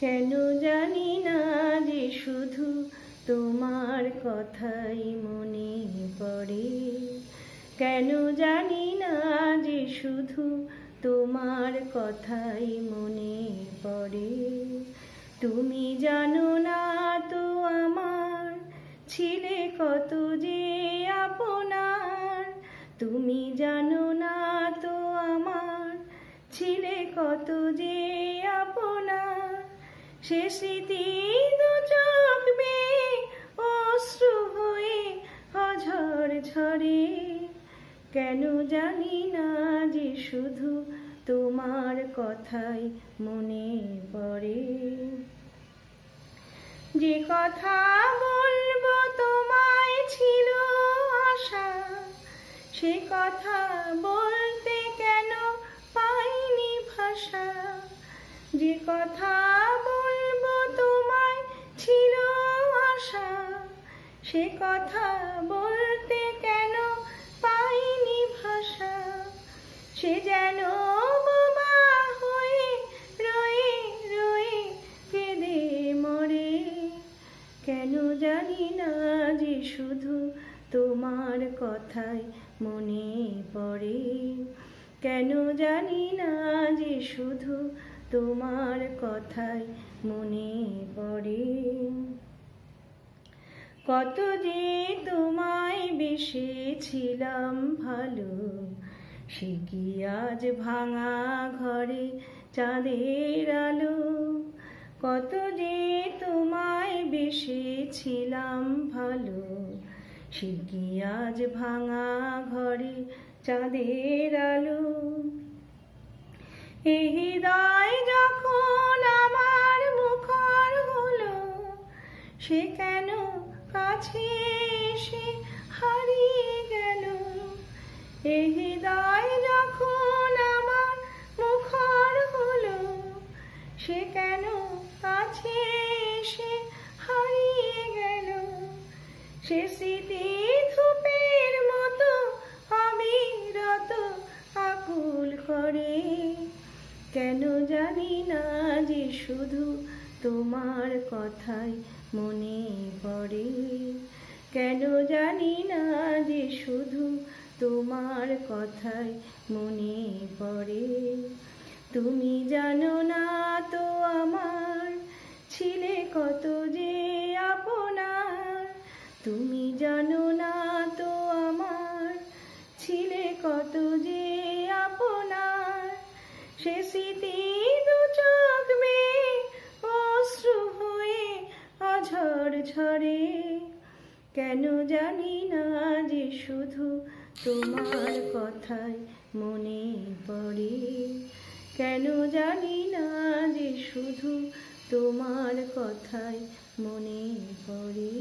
কেন জানি না যে শুধু তোমার কথাই মনে পড়ে। কেন জানি না যে শুধু তোমার কথাই মনে পড়ে। তুমি জানো না তো আমার ছিলে কত যে আপনার। তুমি জানো না তো আমার ছিলে কত যে সে স্মৃতি দু চোখ অশ্রু হয়ে অঝর ঝরে। কেন জানি না যে শুধু তোমার কথাই মনে পড়ে। যে কথা বলব তোমায় ছিল আশা, সে কথা বলতে কেন পাইনি ভাষা। যে কথা সে কথা বলতে কেন পাইনি ভাষা? সে যেন হয়ে রয়ে রয়ে কেঁদে মরে। কেন জানি না যে শুধু তোমার কথাই মনে পড়ে। কেন জানি না যে শুধু তোমার কথাই মনে পড়ে। কত যে তোমায় বেসেছিলাম ভালো, সে কি আজ ভাঙা ঘরে চাঁদের আলো? কত যে তোমায় বেসেছিলাম ভালো, সে কি আজ ভাঙা ঘরে চাঁদের আলো? এই হৃদয় যখন কাছে এসে হারিয়ে গেল। এই হৃদয় যখন আমার মুখর হলো, সে কেন কাছে এসে হারিয়ে গেল? সে স্মৃতি ধূপের মতো অবিরত আকুল করে কেন জানি না যে শুধু তোমার কথাই মনে পড়ে। কেন জানি না যে শুধু তোমার কথাই মনে পড়ে। তুমি জানো না তো আমার ছিলে কত যে আপনার। তুমি জানো না তো আমার ছিলে কত ঝরে, কেন জানি না যে শুধু তোমার কথাই মনে পড়ে। কেন জানি না যে শুধু তোমার কথাই মনে পড়ে।